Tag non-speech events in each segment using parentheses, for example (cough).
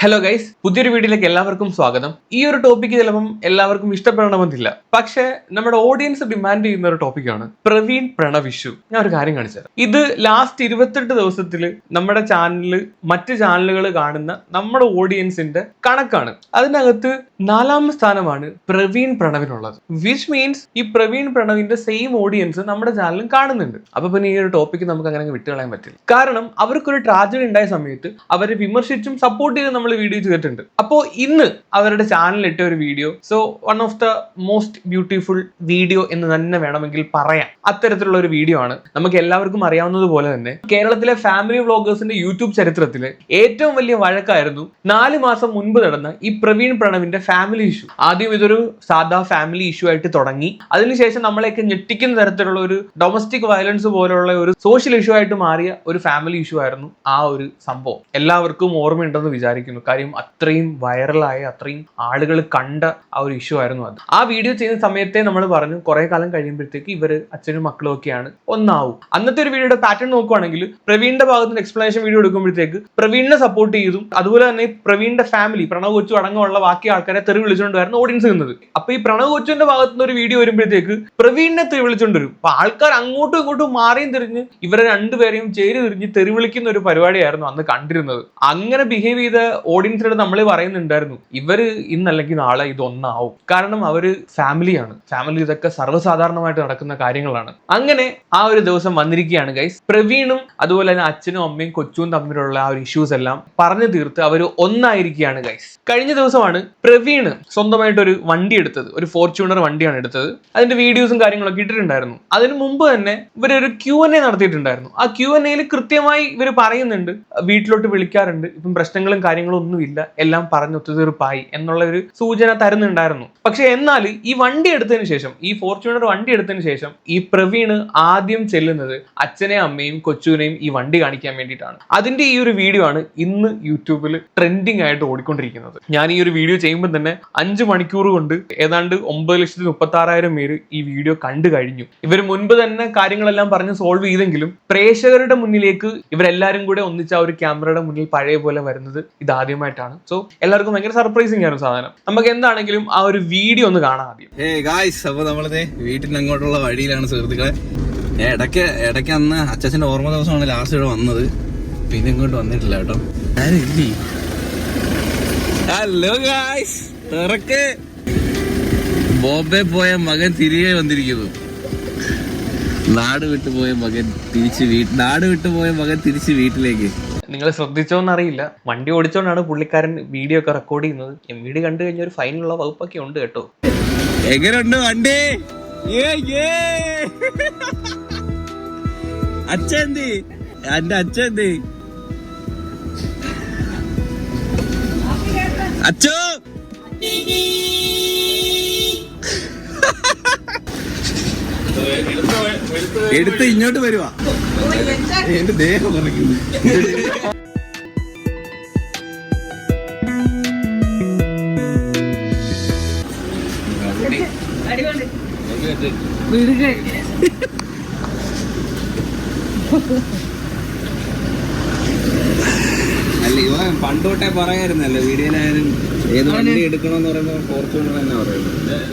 Hello guys പുതിയൊരു വീഡിയോയിലേക്ക് എല്ലാവർക്കും സ്വാഗതം. ഈ ഒരു ടോപ്പിക്ക് ചിലപ്പം എല്ലാവർക്കും ഇഷ്ടപ്പെടണമെന്നില്ല. പക്ഷേ നമ്മുടെ ഓഡിയൻസ് ഡിമാൻഡ് ചെയ്യുന്ന ഒരു ടോപ്പിക്കാണ് പ്രവീൺ പ്രണവ് ഇഷ്യൂ. ഞാൻ ഒരു കാര്യം കാണിച്ചുതരാം ഇത് ലാസ്റ്റ് ഇരുപത്തെട്ട് ദിവസത്തിൽ നമ്മുടെ ചാനലിൽ മറ്റ് ചാനലുകൾ കാണുന്ന നമ്മുടെ ഓഡിയൻസിന്റെ കണക്കാണ്. അതിനകത്ത് നാലാം സ്ഥാനമാണ് പ്രവീൺ പ്രണവിനുള്ളത്. വിച്ച് മീൻസ് ഈ പ്രവീൺ പ്രണവിന്റെ സെയിം ഓഡിയൻസ് നമ്മുടെ ചാനലും കാണുന്നുണ്ട്. അപ്പൊ പിന്നെ ഈ ഒരു ടോപ്പിക്ക് നമുക്ക് അങ്ങനെ വിട്ടുകളയാൻ പറ്റില്ല. കാരണം അവർക്കൊരു ട്രാജഡി ഉണ്ടായ സമയത്ത് അവരെ വിമർശിച്ചും സപ്പോർട്ട് ചെയ്ത് നമ്മൾ വീഡിയോ ചെയ്തിട്ടുണ്ട്. അപ്പോ ഇന്ന് അവരുടെ ചാനലിൽ ഇട്ട ഒരു video so one of the most beautiful video എന്ന് തന്നെ വേണമെങ്കിൽ പറയാം. അത്തരത്തിലുള്ള ഒരു വീഡിയോ ആണ്. നമുക്ക് എല്ലാവർക്കും അറിയാവുന്നതുപോലെ തന്നെ കേരളത്തിലെ ഫാമിലി വ്ളോഗേഴ്സിന്റെ യൂട്യൂബ് ചരിത്രത്തിൽ ഏറ്റവും വലിയ വഴക്കായിരുന്നു നാല് മാസം മുൻപ് നടന്ന ഈ പ്രവീൺ പ്രണവിന്റെ ഫാമിലി ഇഷ്യൂ ആദ്യം ഇതൊരു സാധാ ഫാമിലി ഇഷ്യൂ ആയിട്ട് തുടങ്ങി. അതിനുശേഷം നമ്മളെയൊക്കെ ഞെട്ടിക്കുന്ന തരത്തിലുള്ള ഒരു ഡൊമസ്റ്റിക് വയലൻസ് പോലുള്ള ഒരു സോഷ്യൽ ഇഷ്യൂ ആയിട്ട് മാറിയ ഒരു ഫാമിലി ഇഷ്യൂ ആയിരുന്നു ആ ഒരു സംഭവം. എല്ലാവർക്കും ഓർമ്മയുണ്ടെന്ന് വിചാരിക്കുന്നു. കാര്യം അത്രയും വൈറലായ അത്രയും ആളുകൾ കണ്ട ആ ഒരു ഇഷ്യൂ ആയിരുന്നു അത്. ആ വീഡിയോ ചെയ്യുന്ന സമയത്തെ നമ്മൾ പറഞ്ഞു കുറെ കാലം കഴിയുമ്പോഴത്തേക്ക് ഇവർ അച്ഛനും മക്കളും ഒക്കെയാണ് ഒന്നാവും. അന്നത്തെ ഒരു വീഡിയോയുടെ പാറ്റേൺ നോക്കുവാണെങ്കിൽ പ്രവീണിന്റെ ഭാഗത്ത് നിന്ന് എക്സ്പ്ലനേഷൻ വീഡിയോ എടുക്കുമ്പോഴത്തേക്ക് പ്രവീണിനെ സപ്പോർട്ട് ചെയ്തും അതുപോലെ തന്നെ പ്രവീണിന്റെ ഫാമിലി പ്രണവ് കൊച്ചു അടങ്ങമുള്ള ബാക്കി ആൾക്കാരെ തെറി വിളിച്ചുകൊണ്ടായിരുന്നു ഓഡിയൻസ് നിന്നത്. അപ്പൊ ഈ പ്രണവ് കൊച്ചുവിന്റെ ഭാഗത്ത് നിന്ന് ഒരു വീഡിയോ വരുമ്പോഴത്തേക്ക് പ്രവീണിനെ തെറി വിളിച്ചുകൊണ്ട് വരും അപ്പൊ ആൾക്കാർ അങ്ങോട്ടും ഇങ്ങോട്ടും മാറിയും തിരിഞ്ഞ് ഇവരെ രണ്ടുപേരെയും ചേരി തിരിഞ്ഞ് തെറി വിളിക്കുന്ന ഒരു പരിപാടിയായിരുന്നു അന്ന് കണ്ടിരുന്നത്. അങ്ങനെ ബിഹേവ് ചെയ്ത ഓഡിയൻസിനോട് നമ്മൾ പറയുന്നുണ്ടായിരുന്നു ഇവർ ഇന്നല്ലെങ്കിൽ നാളെ ഇതൊന്നാവും. കാരണം അവർ ഫാമിലിയാണ്. ഫാമിലി ഇതൊക്കെ സർവസാധാരണമായിട്ട് നടക്കുന്ന കാര്യങ്ങളാണ്. അങ്ങനെ ആ ഒരു ദിവസം വന്നിരിക്കുകയാണ് ഗൈസ് പ്രവീണും അതുപോലെ തന്നെ അച്ഛനും അമ്മയും കൊച്ചും തമ്മിലുള്ള ആ ഒരു ഇഷ്യൂസ് എല്ലാം പറഞ്ഞു തീർത്ത് അവർ ഒന്നായിരിക്കുകയാണ് ഗൈസ് കഴിഞ്ഞ ദിവസമാണ് പ്രവീണ് സ്വന്തമായിട്ട് ഒരു വണ്ടി എടുത്തത്. ഒരു ഫോർച്യൂണർ വണ്ടിയാണ് എടുത്തത്. അതിന്റെ വീഡിയോസും കാര്യങ്ങളൊക്കെ ഇട്ടിട്ടുണ്ടായിരുന്നു. അതിനു മുമ്പ് തന്നെ ഇവരൊരു ക്യൂ എൻ എ നടത്തിയിട്ടുണ്ടായിരുന്നു. ആ ക്യൂ എൻ എയിൽ കൃത്യമായി ഇവർ പറയുന്നുണ്ട് വീട്ടിലോട്ട് വിളിക്കാറുണ്ട്. ഇപ്പം പ്രശ്നങ്ങളും കാര്യങ്ങളും ഒന്നുമില്ല. എല്ലാം പറഞ്ഞ് ഒത്തുതീർപ്പായി എന്നുള്ള ഒരു സൂചന തരുന്നുണ്ടായിരുന്നു. പക്ഷെ എന്നാൽ ഈ വണ്ടി എടുത്തതിന് ശേഷം ഈ ഫോർച്യൂണർ വണ്ടി എടുത്തതിന് ശേഷം ഈ പ്രവീൺ ആദ്യം ചെല്ലുന്നത് അച്ഛനെയും അമ്മയും കൊച്ചുവിനെയും ഈ വണ്ടി കാണിക്കാൻ വേണ്ടിയിട്ടാണ്. അതിന്റെ ഈ ഒരു വീഡിയോ ആണ് ഇന്ന് യൂട്യൂബിൽ ട്രെൻഡിങ് ആയിട്ട് ഓടിക്കൊണ്ടിരിക്കുന്നത്. ഞാൻ ഈ ഒരു വീഡിയോ ചെയ്യുമ്പോൾ തന്നെ അഞ്ച് മണിക്കൂർ കൊണ്ട് ഏതാണ്ട് ഒമ്പത് ലക്ഷത്തി മുപ്പത്തി ആറായിരം പേര് ഈ വീഡിയോ കണ്ടു കഴിഞ്ഞു. ഇവർ മുൻപ് തന്നെ കാര്യങ്ങളെല്ലാം പറഞ്ഞ് സോൾവ് ചെയ്തെങ്കിലും പ്രേക്ഷകരുടെ മുന്നിലേക്ക് ഇവരെല്ലാരും കൂടെ ഒന്നിച്ച് ആ ഒരു ക്യാമറയുടെ മുന്നിൽ പഴയ പോലെ വരുന്നത് ഇത് ആദ്യമായിട്ടാണ്. സോ എല്ലാവർക്കും ഭയങ്കര സർപ്രൈസിങ് ആയിരുന്നു സാധനം. നമുക്ക് എന്താണെങ്കിലും ആ ഒരു വീഡിയോ ഒന്ന് കാണാം ആദ്യം. ഏ ഗായ്സ് അപ്പൊ നമ്മളിത് വീട്ടിൽ അങ്ങോട്ടുള്ള വഴിയിലാണ് സുഹൃത്തുക്കളെ. ഇടയ്ക്ക് ഇടയ്ക്ക് അന്ന് അച്ഛന്റെ ഓർമ്മ ദിവസമാണ് ലാസ്റ്റ് ഇവിടെ വന്നത്. പിന്നെ ഇങ്ങോട്ട് വന്നിട്ടില്ല കേട്ടോ. ഹലോ ഗായ്സ് ബോംബെ പോയ മകൻ തിരികെ വന്നിരിക്കുന്നു. നാട് വിട്ടു പോയ മകൻ തിരിച്ച് വീട്ട് നാട് വിട്ടു പോയ മകൻ തിരിച്ച് വീട്ടിലേക്ക്. നിങ്ങൾ ശ്രദ്ധിച്ചോന്നറിയില്ല. വണ്ടി ഓടിച്ചോണ്ടാണ് പുള്ളിക്കാരൻ വീഡിയോ ഒക്കെ റെക്കോർഡ് ചെയ്യുന്നത്. എം വീഡിയോ കണ്ടു കഴിഞ്ഞ ഒരു ഫൈനുള്ള വകുപ്പൊക്കെ ഉണ്ട് കേട്ടോ. എങ്ങനെയുണ്ട് വണ്ടി? എന്തി? എന്റെ അച്ഛൻ അച്ഛോ. എടുത്ത് ഇങ്ങോട്ട് വരുവാ. എന്റെ ദേഹം പറയ്ക്കുന്നു അല്ല ഇവ പണ്ടോട്ടെ പറയായിരുന്നല്ലോ വീഡിയോയിലായാലും പറയുന്നത്.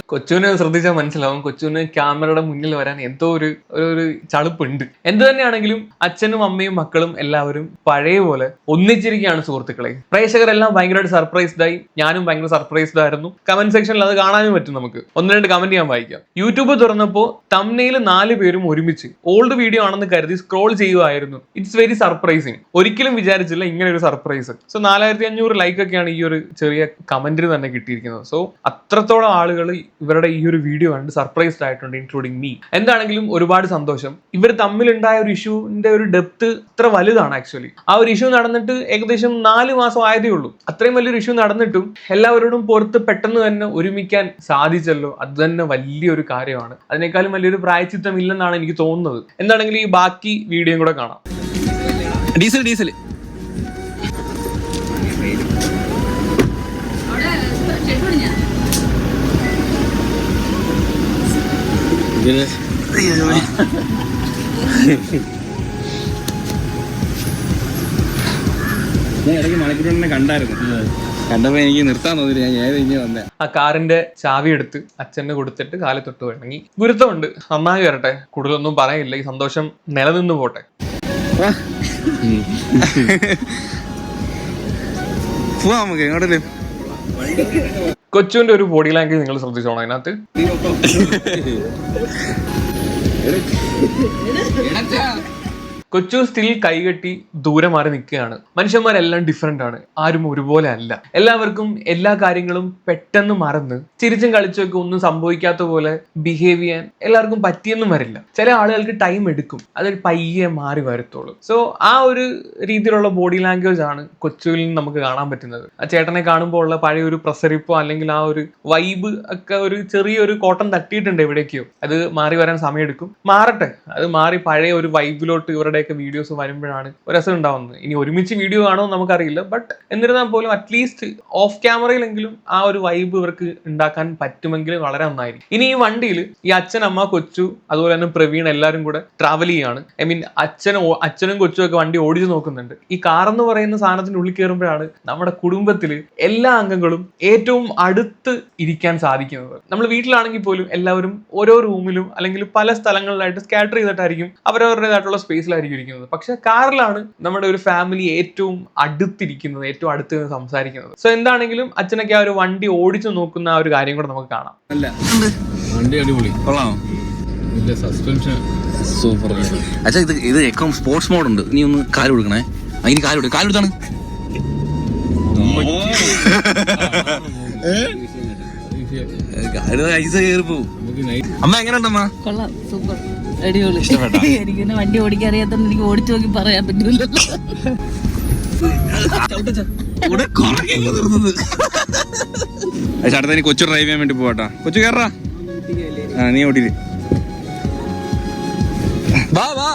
കൊച്ചുവിനെ ശ്രദ്ധിച്ചാൽ മനസ്സിലാവും. കൊച്ചുവിന് ക്യാമറയുടെ മുന്നിൽ വരാൻ എന്തോ ഒരു ഒരു- ഒരു ചളുപ്പുണ്ട്. എന്ത് തന്നെയാണെങ്കിലും അച്ഛനും അമ്മയും മക്കളും എല്ലാവരും പഴയ പോലെ ഒന്നിച്ചിരിക്കുകയാണ് സുഹൃത്തുക്കളെ. പ്രേക്ഷകരെല്ലാം ഭയങ്കരമായിട്ട് സർപ്രൈസ്ഡ് ആയി. ഞാനും ഭയങ്കര സർപ്രൈസ്ഡ് ആയിരുന്നു. കമന്റ് സെക്ഷനിൽ അത് കാണാനും പറ്റും നമുക്ക്. ഒന്ന് രണ്ട് കമന്റ് ഞാൻ വായിക്കാം. യൂട്യൂബ് തുറന്നപ്പോൾ തമ്നയിൽ നാല് പേരും ഒരുമിച്ച്. ഓൾഡ് വീഡിയോ ആണെന്ന് കരുതി സ്ക്രോൾ ചെയ്യുമായിരുന്നു ഇറ്റ്സ് വെരി സർപ്രൈസിങ് ഒരിക്കലും വിചാരിച്ചില്ല ഇങ്ങനെ ഒരു സർപ്രൈസ് സോ നാലായിരത്തി അഞ്ഞൂറ് ലൈക്ക് ഒക്കെയാണ് ഈ ഒരു ചെറിയ കമന്റിന് തന്നെ കിട്ടിയിരിക്കുന്നത്. സോ അത്രത്തോളം ആളുകൾ ഇവരുടെ ഈ ഒരു വീഡിയോ കണ്ട് സർപ്രൈസ്ഡ് ആയിട്ടുണ്ട് ഇൻക്ലൂഡിങ് മീ എന്താണെങ്കിലും ഒരുപാട് സന്തോഷം. ഇവർ തമ്മിലുണ്ടായ ഒരു ഇഷ്യൂവിന്റെ ഒരു ഡെപ്ത് ഇത്ര വലുതാണ് ആക്ച്വലി ആ ഒരു ഇഷ്യൂ നടന്നിട്ട് ഏകദേശം നാല് മാസം ആയതേ ഉള്ളൂ. അത്രയും വലിയൊരു ഇഷ്യൂ നടന്നിട്ടും എല്ലാവരോടും പുറത്ത് പെട്ടെന്ന് തന്നെ ഒരുമിക്കാൻ സാധിച്ചല്ലോ. അത് തന്നെ വലിയൊരു കാര്യമാണ്. അതിനേക്കാളും വലിയൊരു പ്രായച്ചിത്തം ഇല്ലെന്നാണ് എനിക്ക് തോന്നുന്നത്. എന്താണെങ്കിലും ഈ ബാക്കി വീഡിയോയും കൂടെ കാണാം. Diesel diesel. ഞാൻ ഇടയ്ക്ക് മണിക്കൂറിനെ കണ്ടായിരുന്നു. കണ്ടപ്പോ എനിക്ക് നിർത്താൻ തോന്നില്ല ഞാൻ ഇങ്ങനെ വന്നേ? ആ കാറിന്റെ ചാവി എടുത്ത് അച്ഛന് കൊടുത്തിട്ട് കാലിൽ തൊട്ട് വഴങ്ങി. ഗുരുത്തമുണ്ട് നന്നായി വരട്ടെ. കൂടുതലൊന്നും പറയില്ല. ഈ സന്തോഷം നിലനിന്ന് പോട്ടെ. (laughs) പോവാ നമുക്ക്. എങ്ങോട്ടല്ലേ കൊച്ചുവിന്റെ ഒരു ബോഡി ലാംഗ്വേജ് നിങ്ങൾ ശ്രദ്ധിച്ചോണം അതിനകത്ത്. കൊച്ചു സ്റ്റിൽ കൈകെട്ടി ദൂരെ മാറി നിൽക്കുകയാണ്. മനുഷ്യന്മാരെല്ലാം ഡിഫറെന്റ് ആണ്. ആരും ഒരുപോലെ അല്ല. എല്ലാവർക്കും എല്ലാ കാര്യങ്ങളും പെട്ടെന്ന് മറന്ന് ചിരിച്ചും കളിച്ചൊക്കെ ഒന്നും സംഭവിക്കാത്ത പോലെ ബിഹേവ് ചെയ്യാൻ എല്ലാവർക്കും പറ്റിയെന്നും വരില്ല. ചില ആളുകൾക്ക് ടൈം എടുക്കും. അത് പയ്യെ മാറി വരത്തുള്ളൂ സോ ആ ഒരു രീതിയിലുള്ള ബോഡി ലാംഗ്വേജ് ആണ് കൊച്ചുവിൽ നിന്ന് നമുക്ക് കാണാൻ പറ്റുന്നത്. ആ ചേട്ടനെ കാണുമ്പോൾ ഉള്ള പഴയ ഒരു പ്രസരിപ്പോ അല്ലെങ്കിൽ ആ ഒരു വൈബ് ഒക്കെ ഒരു ചെറിയൊരു കോട്ടം തട്ടിയിട്ടുണ്ട് എവിടേക്കോ അത് മാറി വരാൻ സമയമെടുക്കും. മാറട്ടെ. അത് മാറി പഴയ ഒരു വൈബിലോട്ട് ഇവരുടെയൊക്കെ വീഡിയോസ് വരുമ്പോഴാണ് ഒരു രസം ഉണ്ടാവുന്നത് ഇനി ഒരുമിച്ച് വീഡിയോ എന്ന് നമുക്കറിയില്ല. ബട്ട് എന്നിരുന്നാൽ പോലും അറ്റ്ലീസ്റ്റ് ഓഫ് ക്യാമറയിലെങ്കിലും ആ ഒരു വൈബ് ഇവർക്ക് ഉണ്ടാക്കാൻ പറ്റുമെങ്കിൽ വളരെ നന്നായിരിക്കും. ഇനി ഈ വണ്ടിയിൽ ഈ അച്ഛൻ അമ്മ കൊച്ചു അതുപോലെ തന്നെ പ്രവീൺ എല്ലാവരും കൂടെ ട്രാവൽ ചെയ്യാണ്. ഐ മീൻ അച്ഛനും അച്ഛനും കൊച്ചും ഒക്കെ വണ്ടി ഓടിച്ചു നോക്കുന്നുണ്ട്. ഈ കാർ എന്ന് പറയുന്ന സാധനത്തിന്റെ ഉള്ളിൽ കയറുമ്പോഴാണ് നമ്മുടെ കുടുംബത്തിൽ എല്ലാ അംഗങ്ങളും ഏറ്റവും അടുത്ത് ഇരിക്കാൻ സാധിക്കുന്നത്. നമ്മൾ വീട്ടിലാണെങ്കിൽ പോലും എല്ലാവരും ഓരോ റൂമിലും അല്ലെങ്കിൽ പല സ്ഥലങ്ങളിലായിട്ട് സ്കാറ്റർ ചെയ്തിട്ടായിരിക്കും അവരവരുടേതായിട്ടുള്ള സ്പേസിലായിരിക്കും ഇരിക്കുന്നത്. പക്ഷെ കാറിലാണ് നമ്മുടെ ഒരു ഫാമിലി ഏറ്റവും അടുത്തിരിക്കുന്നത് ഏറ്റവും അടുത്ത് സംസാരിക്കുന്നത്. സോ എന്താണെങ്കിലും അച്ഛനൊക്കെ ആ ഒരു വണ്ടി ഓടിച്ചു നോക്കുന്ന ആ ഒരു കാര്യം കൂടെ നമുക്ക് കാണാം. അല്ല. വണ്ടി അടിപൊളി. കൊള്ളാമോ ഇതിന്റെ സസ്പെൻഷൻ സൂപ്പർ അച്ഛാ ഇത് ഇത് എക്കോം സ്പോർട്സ് മോഡ് ഉണ്ട്. നീ ഒന്ന് കാൽ കൊടുക്കണേ. അതിന് കാൽ കൊടുക്കും. കാൽ കൊടുത്താണ്. കാൽ ഐസ് കയറി പോവും. നമുക്ക് നൈറ്റ് അമ്മ എങ്ങനെയുണ്ടമ്മ കൊള്ളാം. സൂപ്പർ അടിപൊളി? എനിക്ക് പിന്നെ വണ്ടി ഓടിക്കാൻ അറിയാത്തോണ്ട് എനിക്ക് ഓടിച്ചു നോക്കി പറയാൻ പറ്റൂലല്ലോ. ചേട്ടാ നീ കൊച്ചു ഡ്രൈവ് ചെയ്യാൻ വേണ്ടി പോവാട്ടാ. കൊച്ചു കേറാ ആ നീ ഓടി വാ വാ.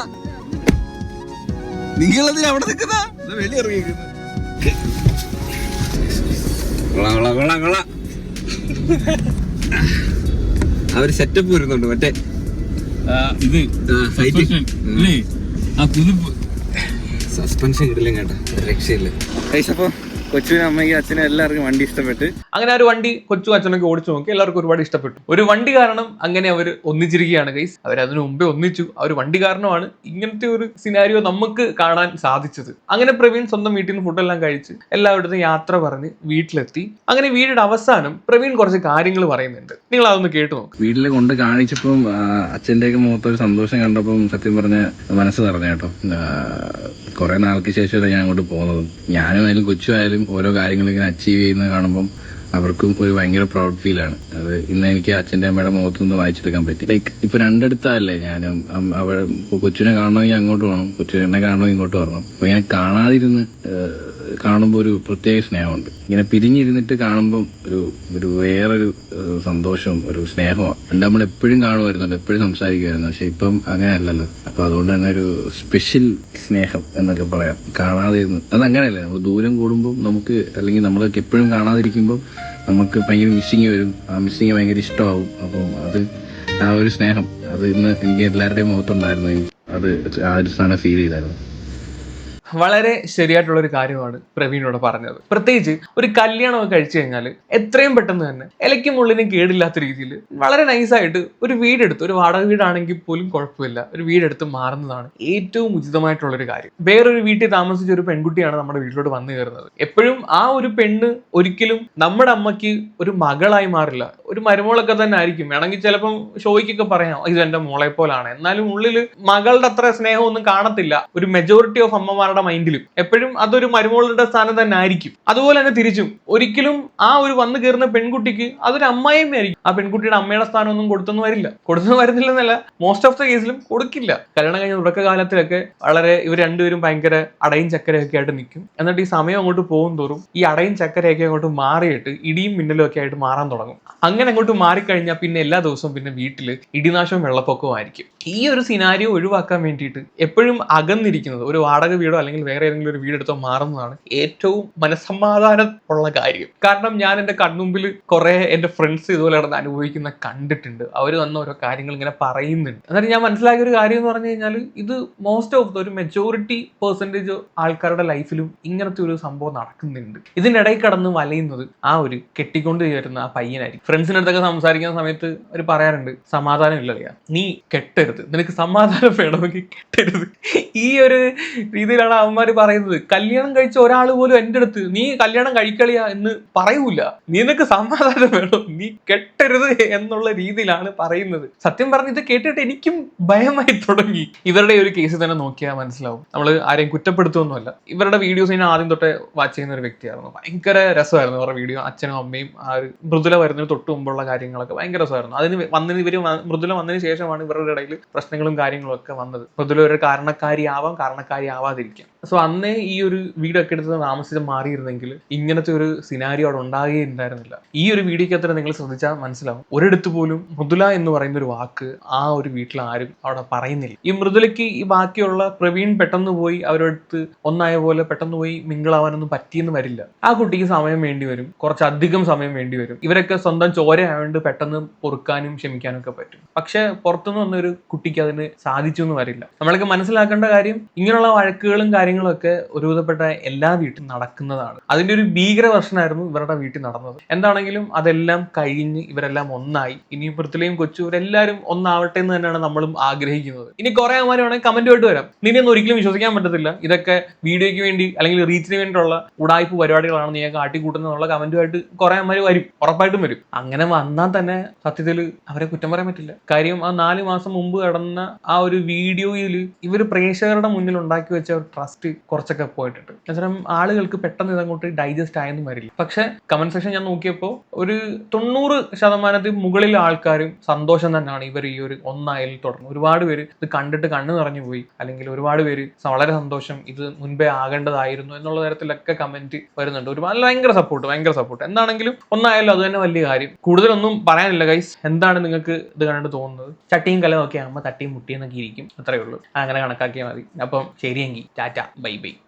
നിങ്ങളതിന് അവിടെ നിൽക്കുന്ന? വെളിയിറങ്ങിയിരിക്കുന്നു അവർ സെറ്റപ്പ് വരുന്നുണ്ട് മറ്റേ ഇത്. ഇല്ലേ? ആ കുതിപ്പ് സസ്പെൻഷൻ കിട്ടില്ല കേട്ടോ. രക്ഷയില്ല. അപ്പൊ കൊച്ചുവിനും അമ്മയ്ക്കും അച്ഛനും എല്ലാവർക്കും വണ്ടി ഇഷ്ടപ്പെട്ട്. അങ്ങനെ ആ ഒരു വണ്ടി കൊച്ചു അച്ഛനൊക്കെ ഓടിച്ചു നോക്കി എല്ലാവർക്കും ഒരുപാട് ഇഷ്ടപ്പെട്ടു. ഒരു വണ്ടി കാരണം അങ്ങനെ അവർ ഒന്നിച്ചിരിക്കുകയാണ് ഗൈസ് അവർ അതിനു മുമ്പേ ഒന്നിച്ചു. ആ ഒരു വണ്ടി കാരണമാണ് ഇങ്ങനത്തെ ഒരു സിനാരിയോ നമുക്ക് കാണാൻ സാധിച്ചത്. അങ്ങനെ പ്രവീൺ സ്വന്തം വീട്ടിൽ നിന്ന് ഫുഡെല്ലാം കഴിച്ച് എല്ലായിടത്തും യാത്ര പറഞ്ഞ് വീട്ടിലെത്തി. അങ്ങനെ വീടിന്റെ അവസാനം പ്രവീൺ കുറച്ച് കാര്യങ്ങൾ പറയുന്നുണ്ട്. നിങ്ങൾ അതൊന്ന് കേട്ടു നോക്ക്. വീട്ടിൽ കൊണ്ട് കാണിച്ചപ്പം അച്ഛന്റെ ഒക്കെ മുഖത്ത് ഒരു സന്തോഷം കണ്ടപ്പം സത്യം പറഞ്ഞ മനസ്സ് നിറഞ്ഞ കേട്ടോ. കുറെ നാൾക്ക് ശേഷമല്ല ഞാൻ അങ്ങോട്ട് പോകുന്നത്. ഞാനും ആയാലും കൊച്ചു ആയാലും ഓരോ കാര്യങ്ങൾ ഇങ്ങനെ അച്ചീവ് ചെയ്യുന്നത് കാണുമ്പം അവർക്കും ഒരു ഭയങ്കര പ്രൗഡ് ഫീലാണ് അത് ഇന്ന് എനിക്ക് അച്ഛന്റെ അമ്മയുടെ മുഖത്ത് നിന്ന് വായിച്ചെടുക്കാൻ പറ്റി. ലൈക്ക് ഇപ്പൊ രണ്ടിടത്തല്ലേ ഞാനും അവിടെ അവ കൊച്ചിനെ കാണണമെങ്കിൽ അങ്ങോട്ട് പോകണം കൊച്ചിനെ കാണണമെങ്കിൽ ഇങ്ങോട്ട് വരണം. അപ്പൊ ഇങ്ങനെ കാണാതിരുന്ന് കാണുമ്പോൾ ഒരു പ്രത്യേക സ്നേഹമുണ്ട്. ഇങ്ങനെ പിരിഞ്ഞിരുന്നിട്ട് കാണുമ്പോൾ ഒരു ഒരു വേറൊരു സന്തോഷവും ഒരു സ്നേഹമാണ് പണ്ട് നമ്മൾ എപ്പോഴും കാണുമായിരുന്നല്ലോ എപ്പോഴും സംസാരിക്കുമായിരുന്നു. പക്ഷെ ഇപ്പം അങ്ങനെ അല്ലല്ലോ അപ്പൊ അതുകൊണ്ട് തന്നെ ഒരു സ്പെഷ്യൽ സ്നേഹം എന്നൊക്കെ പറയാം. കാണാതിരുന്ന് അത് അങ്ങനെയല്ല. നമ്മൾ ദൂരം കൂടുമ്പോൾ നമുക്ക് അല്ലെങ്കിൽ നമ്മളൊക്കെ എപ്പോഴും കാണാതിരിക്കുമ്പോൾ നമുക്ക് ഭയങ്കര മിസ്സിങ് വരും. ആ മിസ്സിങ് ഭയങ്കര ഇഷ്ടമാവും. അപ്പം അത് ആ ഒരു സ്നേഹം അത് ഇന്ന് എനിക്ക് എല്ലാവരുടെയും മുഖത്തുണ്ടായിരുന്നു. അത് ആ ഒരു സാധനം ഫീൽ ചെയ്തായിരുന്നു. വളരെ ശരിയായിട്ടുള്ള ഒരു കാര്യമാണ് പ്രവീണോട് പറഞ്ഞത്. പ്രത്യേകിച്ച് ഒരു കല്യാണമൊക്കെ കഴിച്ചു കഴിഞ്ഞാൽ എത്രയും പെട്ടെന്ന് തന്നെ ഇലയ്ക്കും ഉള്ളിനും കേടില്ലാത്ത രീതിയിൽ വളരെ നൈസായിട്ട് ഒരു വീടെടുത്ത് ഒരു വാടക വീടാണെങ്കിൽ പോലും കുഴപ്പമില്ല. ഒരു വീടെടുത്ത് മാറുന്നതാണ് ഏറ്റവും ഉചിതമായിട്ടുള്ള ഒരു കാര്യം. വേറൊരു വീട്ടിൽ താമസിച്ച ഒരു പെൺകുട്ടിയാണ് നമ്മുടെ വീട്ടിലോട്ട് വന്നു കയറുന്നത്. എപ്പോഴും ആ ഒരു പെണ്ണ് ഒരിക്കലും നമ്മുടെ അമ്മയ്ക്ക് ഒരു മകളായി മാറില്ല. ഒരു മരുമോളൊക്കെ തന്നെ ആയിരിക്കും. വേണമെങ്കിൽ ചിലപ്പം ഷോയ്ക്കൊക്കെ പറയാം ഇത് എന്റെ മോളെ പോലാണ് എന്നാലും ഉള്ളിൽ മകളുടെ അത്ര സ്നേഹമൊന്നും കാണത്തില്ല. ഒരു മെജോറിറ്റി ഓഫ് അമ്മമാരുടെ മൈൻഡിലും. എപ്പോഴും അതൊരു മരുമോളുടെ സ്ഥാനം തന്നെ ആയിരിക്കും. അതുപോലെ തന്നെ തിരിച്ചും. ഒരിക്കലും ആ ഒരു വന്നു കയറുന്ന പെൺകുട്ടിക്ക് അതൊരു അമ്മായിമ്മയായിരിക്കും ആ പെൺകുട്ടിയുടെ അമ്മയുടെ സ്ഥാനം ഒന്നും കൊടുത്തൊന്നും വരില്ല. കൊടുത്തൊന്നും വരുന്നില്ലെന്നല്ല മോസ്റ്റ് ഓഫ് ദ കേസിലും കൊടുക്കില്ല. കല്യാണം കഴിഞ്ഞ തുടക്കകാലത്തിലൊക്കെ വളരെ ഇവർ രണ്ടുപേരും ഭയങ്കര അടയും ചക്കരയൊക്കെ ആയിട്ട് നിൽക്കും. എന്നിട്ട് ഈ സമയം അങ്ങോട്ട് പോകും തോറും ഈ അടയും ചക്കരയൊക്കെ അങ്ങോട്ട് മാറിയിട്ട് ഇടിയും മിന്നലും ഒക്കെ ആയിട്ട് മാറാൻ തുടങ്ങും. അങ്ങനെ അങ്ങോട്ട് മാറിക്കഴിഞ്ഞാൽ പിന്നെ എല്ലാ ദിവസവും പിന്നെ വീട്ടിൽ ഇടിനാശവും വെള്ളപ്പൊക്കവും ആയിരിക്കും. ഈ ഒരു സിനാരിയോ ഒഴിവാക്കാൻ വേണ്ടിയിട്ട് എപ്പോഴും അകന്നിരിക്കുന്നത് ഒരു വാടക വീടോ അല്ലെങ്കിൽ വേറെ ഏതെങ്കിലും ഒരു വീടെടുത്തോ മാറുന്നതാണ് ഏറ്റവും മനസമാധാനം ഉള്ള കാര്യം. കാരണം ഞാൻ എന്റെ കൺമുമ്പിൽ കുറെ എന്റെ ഫ്രണ്ട്സ് ഇതുപോലെ നടന്ന് അനുഭവിക്കുന്ന കണ്ടിട്ടുണ്ട്. അവർ വന്ന ഓരോ കാര്യങ്ങൾ ഇങ്ങനെ പറയുന്നുണ്ട്. എന്നിട്ട് ഞാൻ മനസ്സിലാക്കിയ ഒരു കാര്യം എന്ന് പറഞ്ഞു കഴിഞ്ഞാൽ ഇത് മോസ്റ്റ് ഓഫ് ദ ഒരു മെജോറിറ്റി പെർസെന്റേജ് ആൾക്കാരുടെ ലൈഫിലും ഇങ്ങനത്തെ ഒരു സംഭവം നടക്കുന്നുണ്ട്. ഇതിനിടയിൽ കടന്ന് വലയുന്നത് ആ ഒരു കെട്ടിക്കൊണ്ട് ചേരുന്ന ആ പയ്യനായിരിക്കും. ഫ്രണ്ട്സിനടുത്തൊക്കെ സംസാരിക്കുന്ന സമയത്ത് അവർ പറയാറുണ്ട് സമാധാനം ഇല്ല നീ കെട്ടരുത്. നിനക്ക് സമാധാനം വേണമെങ്കിൽ കെട്ടരുത്. ഈ ഒരു രീതിയിലാണ് അവന്മാർ പറയുന്നത് കല്യാണം കഴിച്ച ഒരാൾ പോലും എന്റെ അടുത്ത് നീ കല്യാണം കഴിക്കളിയാ എന്ന് പറയൂല. നിനക്ക് സമാധാനം വേണം. നീ കെട്ടരുത് എന്നുള്ള രീതിയിലാണ് പറയുന്നത്. സത്യം പറഞ്ഞ് ഇത് കേട്ടിട്ട് എനിക്കും ഭയമായി തുടങ്ങി. ഇവരുടെ ഒരു കേസ് തന്നെ നോക്കിയാൽ മനസ്സിലാവും. നമ്മൾ ആരെയും കുറ്റപ്പെടുത്തുമൊന്നുമല്ല ഇവരുടെ വീഡിയോസ് ഞാൻ ആദ്യം തൊട്ടേ വാച്ച് ചെയ്യുന്ന ഒരു വ്യക്തിയായിരുന്നു. ഭയങ്കര രസമായിരുന്നു അവരുടെ വീഡിയോ അച്ഛനും അമ്മയും ആ ഒരു മൃദുല വരുന്നതിന് തൊട്ട് മുമ്പുള്ള കാര്യങ്ങളൊക്കെ ഭയങ്കര രസമായിരുന്നു. അതിന് വന്നതിന് ഇവർ മൃദുല വന്നതിന് ശേഷമാണ് ഇവരുടെ ഇടയിൽ പ്രശ്നങ്ങളും കാര്യങ്ങളും ഒക്കെ വന്നത്. മൃദുല ഒരു കാരണക്കാരി Америки. സോ അന്നേ ഈ ഒരു വീടൊക്കെ എടുത്ത് താമസിച്ച് മാറിയിരുന്നെങ്കിൽ ഇങ്ങനത്തെ ഒരു സിനാരി അവിടെ ഉണ്ടാകുകയുണ്ടായിരുന്നില്ല ഈ ഒരു വീഡിയോക്കകത്ത് നിങ്ങൾ ശ്രദ്ധിച്ചാൽ മനസ്സിലാവും. ഒരിടത്ത് പോലും മൃദുല എന്ന് പറയുന്ന ഒരു വാക്ക് ആ ഒരു വീട്ടിൽ ആരും അവിടെ പറയുന്നില്ല. ഈ മൃദുലയ്ക്ക് ഈ ബാക്കിയുള്ള പ്രവീൺ പെട്ടെന്ന് പോയി അവരടുത്ത് ഒന്നായ പോലെ പെട്ടെന്ന് പോയി മിങ്കിളാവാനൊന്നും പറ്റിയെന്ന് വരില്ല. ആ കുട്ടിക്ക് സമയം വേണ്ടി വരും. കുറച്ചധികം സമയം വേണ്ടി വരും. ഇവരൊക്കെ സ്വന്തം ചോരയായതുകൊണ്ട് പെട്ടെന്ന് പൊറുക്കാനും ക്ഷമിക്കാനും ഒക്കെ പറ്റും. പക്ഷെ പുറത്തുനിന്ന് വന്നൊരു കുട്ടിക്ക് അതിന് സാധിച്ചു എന്ന് വരില്ല. നമ്മളൊക്കെ മനസ്സിലാക്കേണ്ട കാര്യം ഇങ്ങനെയുള്ള വഴക്കുകളും കാര്യങ്ങളും ഒക്കെ ഒരുവിധപ്പെട്ട എല്ലാ വീട്ടിലും നടക്കുന്നതാണ്. അതിന്റെ ഒരു ഭീകര വർഷനായിരുന്നു ഇവരുടെ വീട്ടിൽ നടന്നത്. എന്താണെങ്കിലും അതെല്ലാം കഴിഞ്ഞ് ഇവരെല്ലാം ഒന്നായി. ഇനി പൃഥ്വിയും കൊച്ചു ഇവരെല്ലാവരും ഒന്നാവട്ടെ എന്ന് തന്നെയാണ് നമ്മളും ആഗ്രഹിക്കുന്നത്. ഇനി കുറെ അമ്മമാർ വേണമെങ്കിൽ കമന്റുമായിട്ട് വരാം. നിന്നെയൊന്നും ഒരിക്കലും വിശ്വസിക്കാൻ പറ്റത്തില്ല. ഇതൊക്കെ വീഡിയോയ്ക്ക് വേണ്ടി അല്ലെങ്കിൽ റീച്ചിന് വേണ്ടിയിട്ടുള്ള ഉടായ്പ പരിപാടികളാണ് നീ കാട്ടിക്കൂട്ടുന്നതെന്നുള്ള കമന്റുമായിട്ട് കുറെ അമ്മമാർ വരും. ഉറപ്പായിട്ടും വരും. അങ്ങനെ വന്നാൽ തന്നെ സത്യത്തിൽ അവരെ കുറ്റം പറയാൻ പറ്റില്ല. കാര്യം ആ നാല് മാസം മുമ്പ് കടന്ന ആ ഒരു വീഡിയോയിൽ ഇവർ പ്രേക്ഷകരുടെ മുന്നിൽ ഉണ്ടാക്കി വെച്ച ഒരു ട്രസ്റ്റ് കുറച്ചൊക്കെ പോയിട്ടുണ്ട്. എന്നുവെച്ചാൽ ആളുകൾക്ക് പെട്ടെന്ന് ഇതങ്ങോട്ട് ഡൈജസ്റ്റ് ആയെന്നും വരില്ല. പക്ഷെ കമന്റ് സെക്ഷൻ ഞാൻ നോക്കിയപ്പോൾ ഒരു തൊണ്ണൂറ് ശതമാനത്തിൽ മുകളിൽ ആൾക്കാരും സന്തോഷം തന്നെയാണ് ഇവർ ഈ ഒരു ഒന്നായാലും തുടർന്ന്. ഒരുപാട് പേര് ഇത് കണ്ടിട്ട് കണ്ണു നിറഞ്ഞു പോയി. അല്ലെങ്കിൽ ഒരുപാട് പേര് വളരെ സന്തോഷം ഇത് മുൻപേ ആകേണ്ടതായിരുന്നു എന്നുള്ള തരത്തിലൊക്കെ കമന്റ് വരുന്നുണ്ട്. ഒരുപാട് ഭയങ്കര സപ്പോർട്ട് ഭയങ്കര സപ്പോർട്ട് എന്താണെങ്കിലും ഒന്നായാലും അത് തന്നെ വലിയ കാര്യം. കൂടുതലൊന്നും പറയാനില്ല ഗൈസ് എന്താണ് നിങ്ങൾക്ക് ഇത് കണ്ടിട്ട് തോന്നുന്നത്? ചട്ടിയും കലം ഒക്കെ ആകുമ്പോൾ തട്ടിയും മുട്ടിയും എന്നൊക്കെ ഇരിക്കും. അത്രയേ ഉള്ളൂ. അങ്ങനെ കണക്കാക്കിയാൽ മതി. അപ്പം ശരിയെങ്കിൽ ടാറ്റ. maybe.